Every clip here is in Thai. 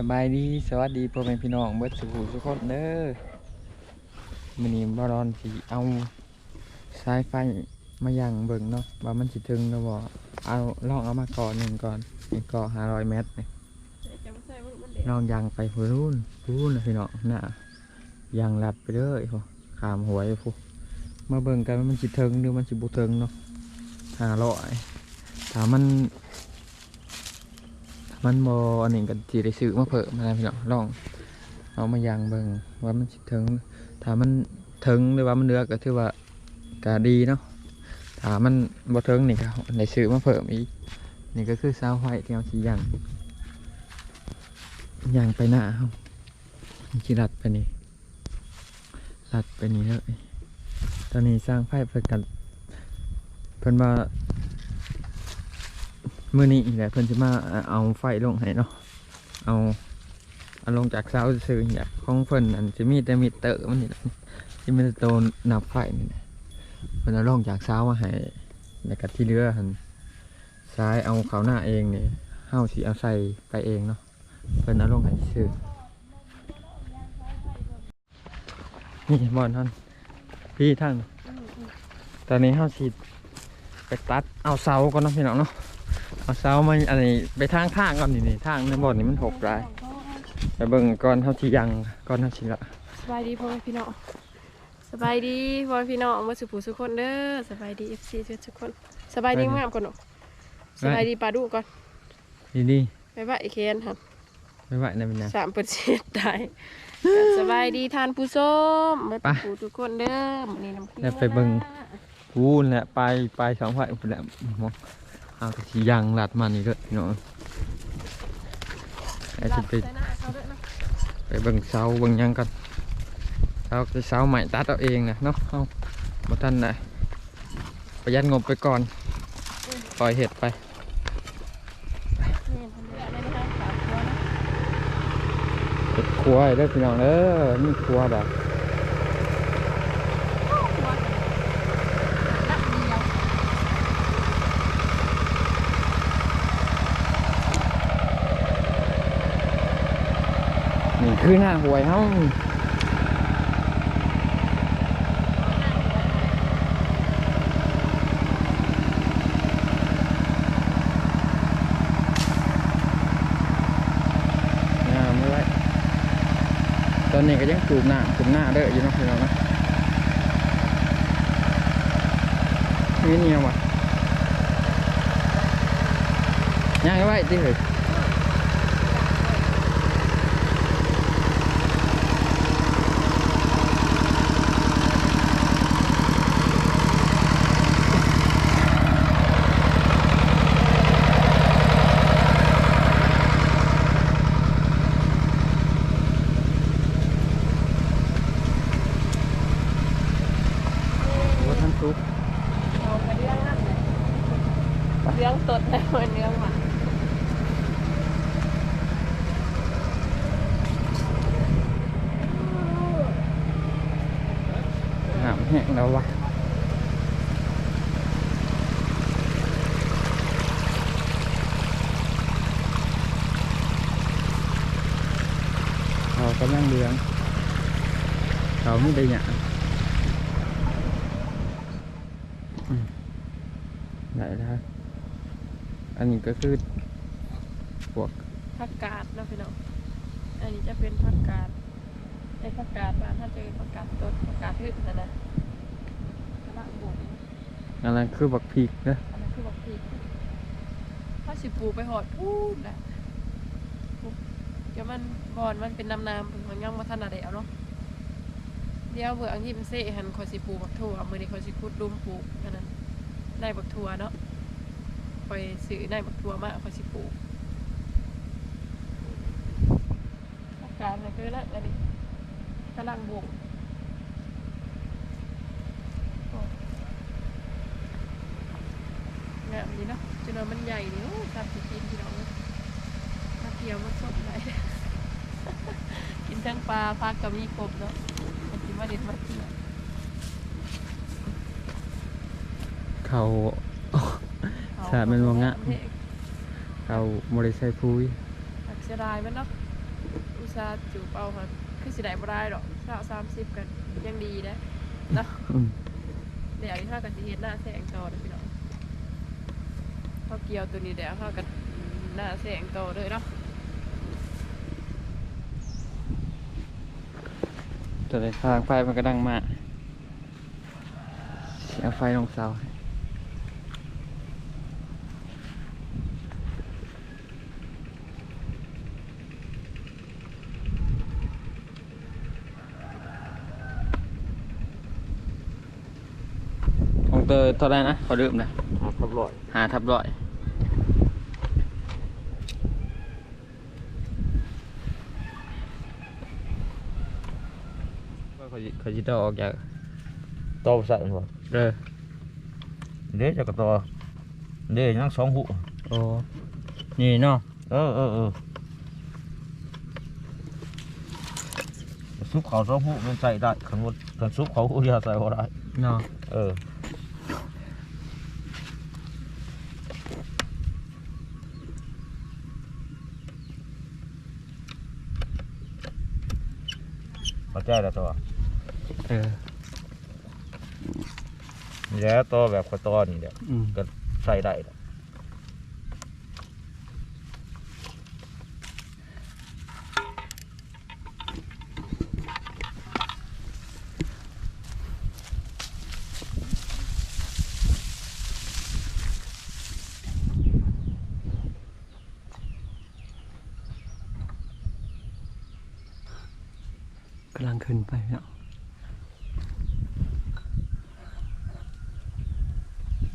สบายดีสวัสดีพ่อแม่พี่น้องเบิดสุขสุขคนเด้อมื้อนี้บ่รอนสิเอาสายไฟมายังเบิ่งเนาะว่ามันสิถึงแล้วบ่เอาลองเอามาก่อนหนึ่งก่อนนี่ก็500เมตรนี่ลองยังไปพูนพูนนะพี่น้องน่ะยังหลัดไปเลยพอขามหัวอยู่พุมาเบิ่งกันมันสิถึงหรือมันสิบ่ถึงเนาะ500ถ้ามัน มันบอันนี้ก็สิได้ซื้อมาเพิ่มนะพี่น้องลอง เอามายังเบิ่งว่ามันถึงถ้ามันถึงหรือว่ามันเหลือก็ถือว่าก็ดีเนาะถ้ามันบ่ถึงนี่ก็ได้ซื้อมาเพิ่มอีกนี่ก็คือเสาไฟที่เอาสิยังยังไปหน้าเฮาสิรัดไปนี่รัดไปนี่เลยตอนนี้สร้างไฟเพิ่นกันเพิ่นว่า มื่อนี้แหละเพิ่นจะมาเอาไฟลงให้เนาะเอาเอาลงจากเสาซื่ออยากของเพิ่นอันจะมีแต่มิเตอร์มันนี่แหละที่มันจะโตนับไฟนี่นะเพิ่นเอาลงจากเสามาให้แล้วก็ที่เหลือหันซ้ายเอาเขาหน้าเองนี่เฮาสิเอาใส่ไปเองเนาะเพิ่นเอาลงให้ซื่อนี่บอลท่านพี่ท่านตอนนี้เฮาสิไปตัดเอาเสาก่อนเนาะพี่น้องเนาะ เอาเสามาอันนี้ไปทางข้างก่อนนี่นี่ทางในบ่อนนี่มันหกรายไปเบิ่งก่อนเท่าที่ยังก่อนเท่าที่ละสบายดีพ่อแม่พี่น้องสบายดีพ่อแม่พี่น้องมาสุภูสุกคนเด้อสบายดีเอฟซีทุกคนสบายดีงามก่อนเนาะสบายดีปลาดุก่อนดีดีไปว่าไอเคนครับไม่ไหวนะเป็นยังสามเปอร์เซ็นต์ได้สบายดีทานผู้ส้มมาไปสุภูทุกคนเด้อมื้อนี้น้ำเกลืแล้วไปเบิ่งพูนแหละไปไปสองไฟพุ่นแหละมอง เอาแต่ที่ยังหลัดมานี่เลยพี่น้องไอ้ลาที่ดไปใส่หน้าเขาด้วเนาะไปเบิ่งเสาเบิ่งยังกันเสาคือเสาใหม่ตัดเอาเองนะเนาะเอาบ่ทันได้ประหยัดงบไปก่อนปล่อยเห็ดไปเรื่องอะไรนะคะสามตัวนะเห็ดครัวเด้อพี่น้องเด้อนี่ครัวแบบ นักเดียว นี่ คือหน้าหวยเฮางามเลยตอนนี้ก็ยังจูบหน้าจูบหน้าเด้ออยู่นะพี่น้องเนาะนี่เนี่ยวะย่างไว้ที่เหยว่าท่านซุป เอาไปเรื่องนั่นเลยเรื่องตดแต่มันเรื่องหมา หาม แห้งแล้ววะเขากำลังเลี้ยงเขาไม่ได้หยาอืมไหนนะอันนี้ก็คือพวกผักกาดนะพี่น้อง อันนี้จะเป็นผักกาดไอ้ผักกาดบ้านถ้าเจอผักกาดต้นผักกาดพืชนะนะกระ อะไรคือบักพริกนะอันนั้นคือบักพริกถ้าสิปลูกไปหอดพูดแหละเดี๋ยวมันบอนมันเป็นน้ำน้ำมันยังมาถนัดเดียวเนาะเดี๋ยวเบื่ออันที่มันเซ่หันคอยสิปลูกบักถั่วมือนี้คอยสิคุดดุมปลูกอันนั้นได้บักถั่วเนาะคอยซื้อได้บักถั่วมากคอยสิปลูกอาการอะไรคือละอันนี้กำลังบุกโอ้งามดี เนาะจนว่ามันใหญ่นี่โอ้ตามสิกินพี่น้องเอ้ยมาเที่ยวมาสดไหลายกินทั้งปลาพักกับมีกบเนาะมากินมาเด็ดมาเที่ยวเขาสาดมันบ่งะเขาบริใส่พุยหักเสียดายมันเนาะชาจูบเอาค่ะคือสิได้บ่ได้ดอกเช้าสามสิบกันยังดีนะเนาะอืมเดี๋ยวนี้ข้ากับสิเฮ็ดหน้าแสงต่อเด้อพี่น้อง ข้าวเกียวตัวนี้เดี๋ยวข้ากับหน้าแสงโต่อเลยเนาะตัวได้ทางไฟมันก็ดังมากเสียไฟลงเสาของเตยเท่าไรนะขอลืมนะ ครับร้อยหาทับร้อยว่าเขาจิเขาจิตออกจากต่อใส่บ่เด้อเด้จะกระต่อเด้ยังสองหูโอ้นี่เนาะเออเออเออซุปเขาสองหูมันใส่ได้ขันวดขันซุปเขาหูเดียวใส่บ่ได้เนาะเออ ใจแล้วตัวเออนี่แหล้วตัวแบบกระต่อนี่เดี๋ยวอืมก็ใส่ได้แล้ว ขึ้นไปเนาะ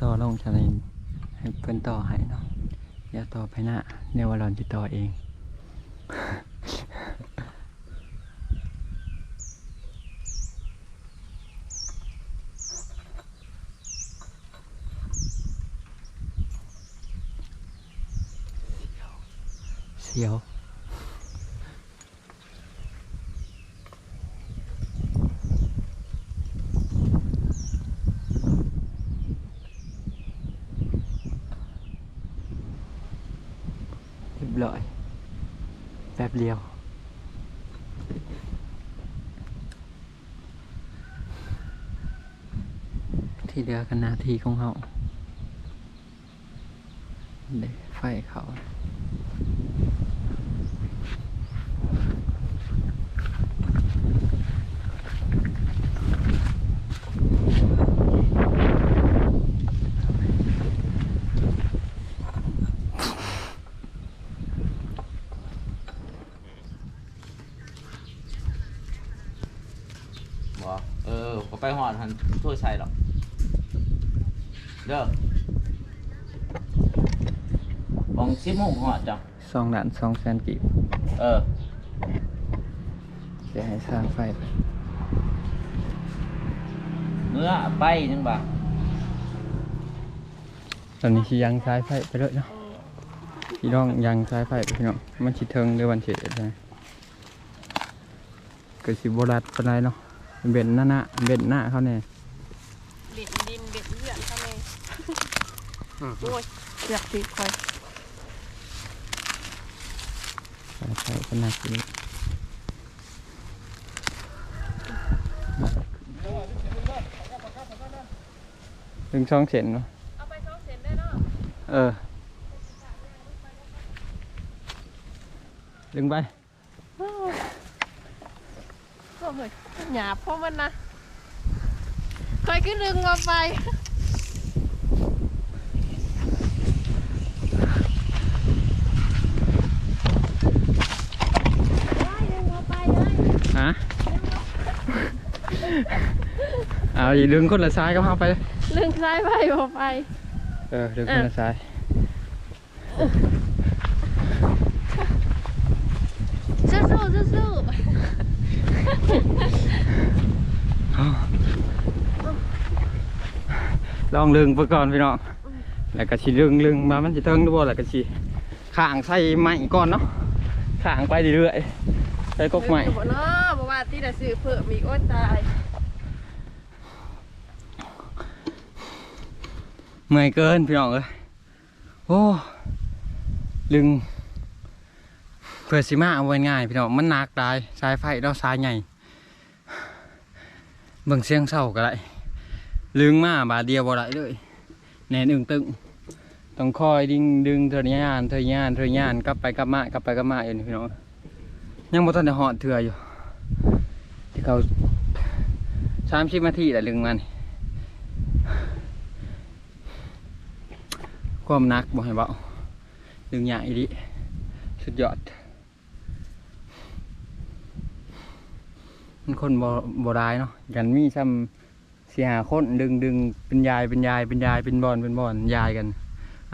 ต่อลงจะในให้เพิ่อนต่อให้เนาะอย่าต่อไปหน้าเดี๋ยววาลอนจะต่อเองเสียว เรียบร้อยแป๊บเดียว ที่ เหลือกันนาทีของเขาเดไฟเขาบ่เออก็ไปหอดหันถ้วยใส่หรอก เด้อมองสิบโมงหอดจ้ะสองด่านสองแสนกีบเออจะให้สร้างไฟไปเมื่อไปจังบ่าตอนนี้ชิยังสายไฟไปเลยเนาะพี่น้องยังสายไฟไปพี่น้องมันชิเทิงเดือวันเฉดใช่ไหมเกิดสิบรัดเป็นไรเนาะเบ็ดหน้าหน้าเบ็ดหน้าเขาเนี่ย เบ็ดดินเบ็ดเลือดเข้าไป โอ้ยเสือกติดคอยสายไฟเป็นนาทีถึงช่องเส้นเนาะเอาไปสองเซนได้เนาะ เออ ดึงไปโอ้ยโอ้ยหยาบเพราะมันนะคอยขึ้นดึงมาไป ฮะเอาอย่าดึงคนละซ้ายก็เข้าไปดึงซ้ายไปมาไป เออดึงคนละซ้าย สู้สู้สู้สู้ลองลึงไปก่อนพี่น้อง แล้วก็สิลึงลึงมา มันจะเทิงด้วยแล้วก็สิข้างใส่ไม้ก่อนเนาะข้างไปเรื่อยๆ ใส่กกไม้บ่เนาะบ่ว่าที่จะซื้อเพิ่มอีกโอ้ยตายเมื่อยเกินพี่น้องเอ้ยโอ้ลึงไปพื่อสิมาเอาไว้ง่ายพี่น้องมันหนักได้สายไฟเราสายใหญ่เบิ่งเสียงเศร้าก็ได้ลึงมาบาเดียวบ่ได้เลยแน่นึงตึงต้องคอยดึงดึงเธอยานเธอยานเธอยานกลับไปกลับมากลับไปกลับมาอยู่นี่พี่น้อง ยังบ่ทันได้หอดเถื่ออยู่ ที่เขาสามสิบนาทีแหละลึงมันความนักบ่ให้เบาดึงใหญ่ดิสุดยอด มันคนบ่บ่ได้เนาะกันมีซ้ำสี่หาคนดึงดึงเป็นยายเป็นยายเป็นยายเป็นบอลเป็นบอลยายกัน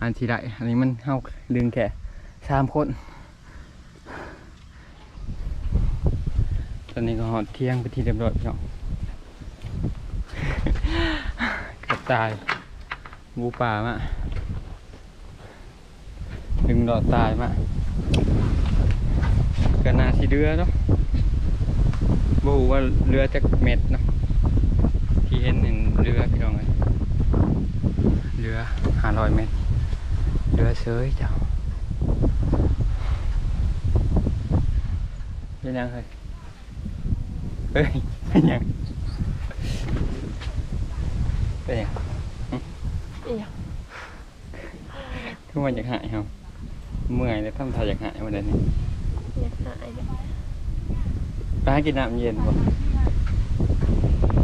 อันที่ได้อันนี้มันเฮาดึงแค่สามคน ตอนนี้ก็หอดเที่ยงไปที่เรียบร้อยพี่น้องกระตายงูป่ามาดึงดอดตายมาก็นาสิเรือเนาะบูว่าเรือจากเม็ดเนาะที่เห็นเห็นเรือพี่น้องเลยเรือห้าร้อยเมตรเรือเซยเจ้าเป็นยังไง เฮ้ยเป็นยังเป็นยังอีหยังคือมันอยากหายครับเมื่อยแล้วทำท่าอยากหายวันนี้อยากหายเนี่ยไปหากินน้ำเย็นบ่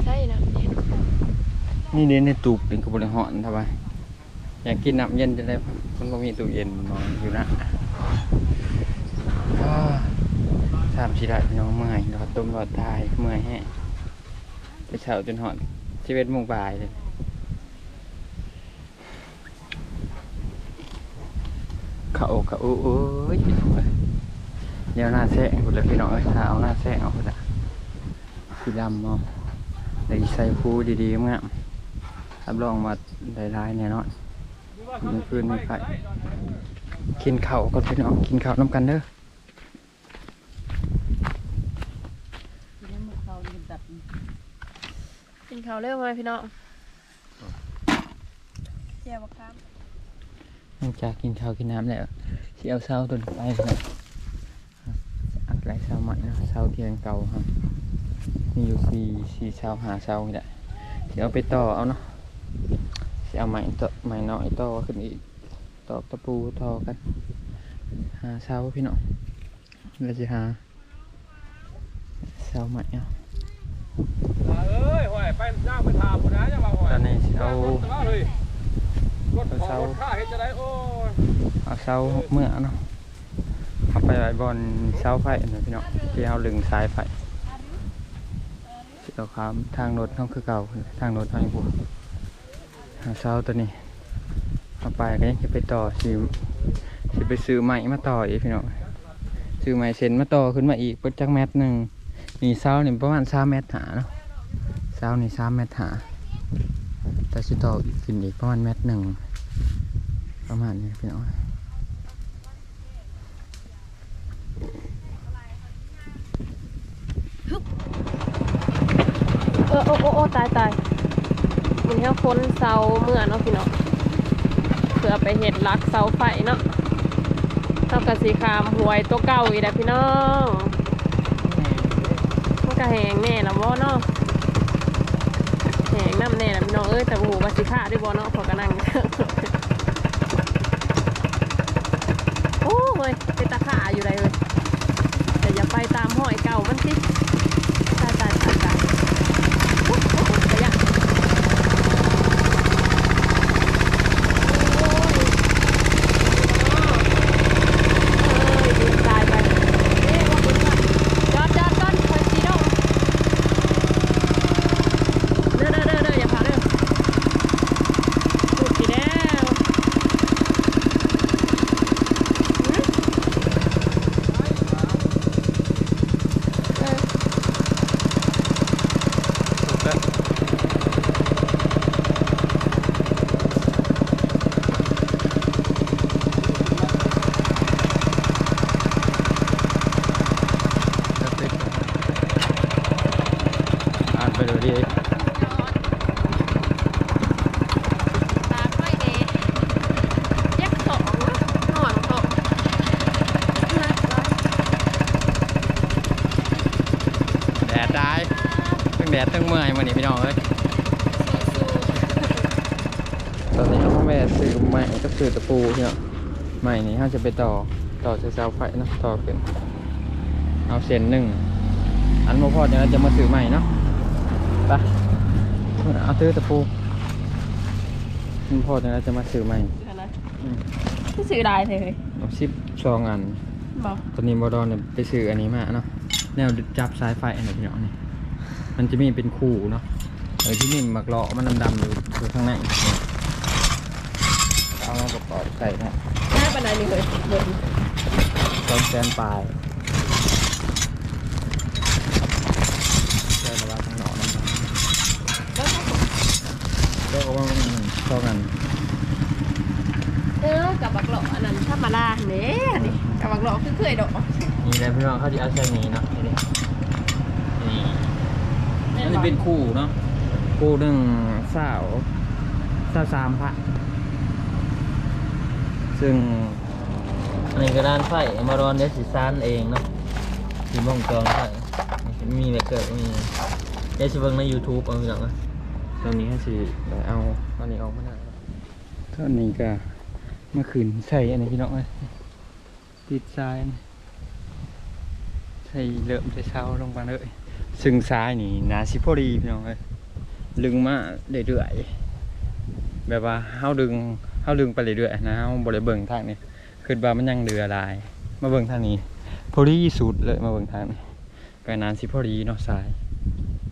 ใช่นะเย็นนี่เน้นในตูบเป็นกระบวนหอนทำไมอยากกินน้ำเย็นจะได้มันก็มีตู้เย็นนอนอยู่นะอ้า สามสิได้พี่น้องเมื่อยรอต้มรอตายเมื่อยแฮะไปเช้าจนหอนชีวิตโมงบ่ายเลยเขาเขาโอ้ยเดี๋ยวหน้าแซงคุณเลยพี่น้องเอ้ยถ้าเอาหน้าแซงเอาคุณละสีดำเอาเดี๋ยวใส่ฟูดีๆมั้งรับรองมาได้ร้ายแน่นอนมีฟืนมีไฟกินเข้าก่อนพี่น้องกินเข้าน้ำกันเด้อ กินข้าวเร็วไหมพี่น้องเจียวบักคามหลังจากกินข้าวกินน้ำแล้วสิเอาเสาต้นไปพี่น้องอัดไหลเสาใหม่เนาะเสาเทียงเก่าครับ มีอยู่สี่สี่เสาหาเสานี่แหละสิเอาไปต่อเอาเนาะสิเอาใหม่ต่อใหม่น้อยต่อขึ้นอีกตอกตะปูต่อกันหาเสาพี่น้องแล้วจะหาเสาใหม่เอา เอ้ยห่วยไปย่างไปถามคนนะจะว่าห่วยตอนนี้สิเอาแต่ว่าเลยรถของรถข้าเห็นจะได้โอ้ยเอาเสาเมื่อเนาะเอาไปไว้บนเสาไฟนะพี่น้องที่เอาลึงสายไฟสิเอาครับทางรถเขาคือเก่าทางรถเขาอย่างพวกเอาเสาตัวนี้เอาไปก็ยังจะไปต่อสิสิไปซื้อใหม่มาต่ออีกพี่น้องซื้อใหม่เซ็นมาต่อขึ้นมาอีกเปิดจักแมตรหนึ่ง นี่เสานี่ประมาณสามเมตรหาเนาะเสานี่สามเมตรหาแต่สิต่ออีกขึ้นอีกประมาณเมตรหนึ่งประมาณนี้พี่น้องเออโอ้โอ้โอตายตายมันแค่คนเสาเมื่อเนาะพี่น้องเพื่อไปเห็ดลักเสาไฟเนาะเท่ากับสีขามหวยตัวเก่าอีกแล้วพี่น้อง ก็แหงแน่ละบ่เนาะแหงน้ำแน่ละพี่น้องเอ้ยแต่โอ้โหว่าสิขาด้วยบ่เนาะพอกระนั่งโอ้ยเป็นตะขาอยู่ไรเลยแต่อย่าไปตามห้อยเก่ามันสิ แดดได้ทั้งแดดตั้งเมื่อยมานี่พี่น้องเลยตอนนี้เขาแม่ซื้อใหม่ก็คือตะปูพี่น้องไม่นี้ถ้าจะไปต่อต่อจะเสาไฟนะต่อเป็นเอาเซนหนึ่งอันโมพอดเนี่ยจะมาซื้อใหม่เนาะ เอาซื้อตะปูมันพอเดี๋ยวเราจะมาซื้อใหม่อันนะอืมที่ซื้อได้เลยเอาสิบสองอันบอกตอนนี้บอดอนเนี่ยไปซื้ออันนี้มาเนาะแนวจับสายไฟอันนี้พี่น้องนี่มันจะมีเป็นคู่เนาะเออที่นี่มักเลาะมันดำๆอยู่อยู่ข้างในเนี่ยเอามากระเป๋าใส่นะหน้าปันไดนี่เลยเบิร์นตอนแซนปลายใช่ระบาข้างนอกนั่นนะ แล้วก็ เจ้าก็ ว่ามันชอบกันเออกับบักหลอกอันนั้นธรรมดาเนี่ยนี่กับบักหลอกคือเคยดอกนี่แหละพี่น้องเขาจะเอาใส่นี้เนาะนี่ดินี่อันนี้เป็นคู่เนาะคู่หนึ่งสาวสาวสามพระซึ่งอันนี้ก็ด้านไฟมารอนเดสิซานเองเนาะสีมงจรไฟมีแบบเกิดมีเดชิเบิงใน YouTube เอาไปหรอกนะ ตอนนี้ก็สิได้เอาตอนนี้ออกมาได้ตอนนี้ก็เมื่อคืนใส่อันนี้พี่น้องเลยติดทรายอันนี้ใส่เริ่มใส่เช้าลงไปเลยซึ่งซ้ายนี่นาสิพอดีพี่น้องเอ้ยดึงมาเรื่อยๆแบบว่าเฮาดึงเฮาดึงไปเรื่อยๆนะเฮาบ่ได้เบิ่งทางนี้คือว่ามันยังเหลือหลาย มาเบิ่งทางนี้ พอดีสุดเลยมาเบิ่งทางนี้ก็นานสิพอดีเนาะซ้าย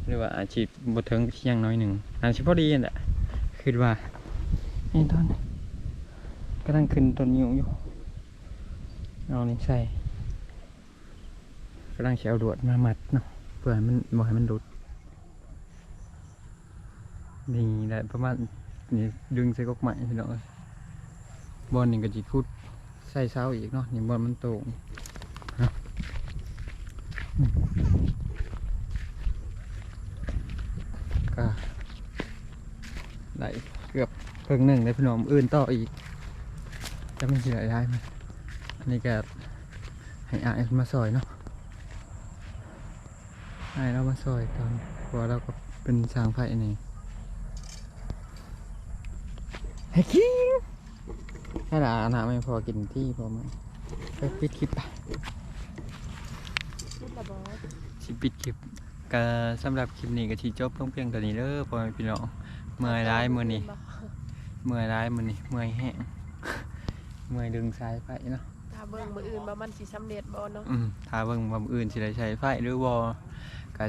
หรือว่าอาจสิบ่ถึงเที่ยงน้อยหนึ่งนานสิพอดีนั่นแหละคือว่านี่ต้นกำลังขึ้นต้นยิ้วอยู่เอานี่ใส่กำลังสิเอาดวดมามัดเนาะเพื่อให้มันบ่ให้มันหลุดนี่แหละประมาณนี่ดึงใส่กอกใหม่พี่น้องเอ้ยบอลหนี่งก็จีคุดใส่เสาอีกเนาะนี่บอลมันโตรงนะอืม ก็ได้เกือบเพิ่งหนึ่งเลยพี่น้องอื่นต่ออีก จะมันสิได้ได้ไหมอันนี้ก็ให้อายเพิ่นมาซอยเนาะให้เรามาซอยตอนเพราะว่าเราก็เป็นช้างไผ่นี่เฮ้ยคิงให้ละอาหนาไม่พอกินที่พอไหมไปปิดคลิปไปพูดละบอสสิปิดคลิป ก็สำหรับคลิปนี้ก็ที่จบลงเพียงแต่นี้เด้อพ่อแม่พี่น้องเมื่อยร้ายมือนี้เมื่อยร้ายมือนี้เมื่อยแห้งเมื่อยดึงสายไฟเนาะถ้าเบิ่งมืออื่นมามันสิสำเร็จบ่เนาะอืมถ้าเบิ่งว่ามื้ออื่นสิได้ใช้ไฟหรือบ่ก็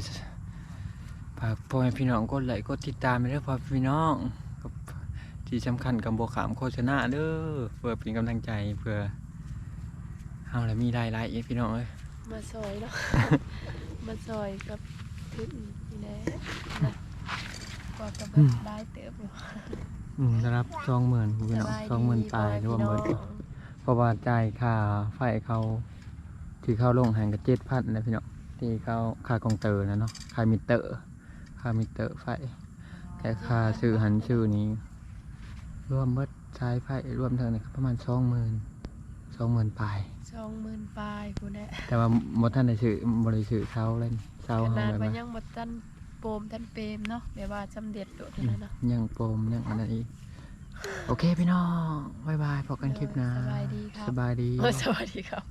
ฝากพ่อแม่พี่น้องกดไลค์กดติดตามไปเด้อพ่อแม่พี่น้องกับที่สำคัญกับบ่ขามโฆษณาเด้อเพื่อเป็นกำลังใจเพื่อเฮาและมีรายได้อีกพี่น้องเอ้ยมาซอยเนาะ มาซอยกับ ทึบนี่แหละนะกว่ากับเบิดได้เติบอยู่อืมได้รับ20,000พี่น้องสบายดี20,000ปลายหรือว่าพี่หน้มื่อนงเพราะว่าจ่ายค่าไฟเขาที่เขาลงแห่งกับ7,000นะพี่น้องที่เขาค่ากองเตอร์นะเนาะค่ามิเตอร์ค่ามิเตอร์ไฟแค่ค่าซื้อหันซื้อนี้รวมเบิดใช้ไฟรวมเท่านี้ประมาณสองหมื่นสองหมื่นปลายสองหมื่นปลายพู้นแหละแต่ว่าหมดท่านได้ซื้อบริซื้อเช้าเลย เช้าขเฮานาดเลยว่านะยังบ่ทันโปมทันเปรมเนาะแบบว่าสำเร็จโดดอืเท่ามนั้นเนาะยังโปมยังอันนั้นอีกโอเคพี่น้องบ๊ายบายพบกันคลิปหน้าสบายดีครับสบายดีเออสวัสดีครับ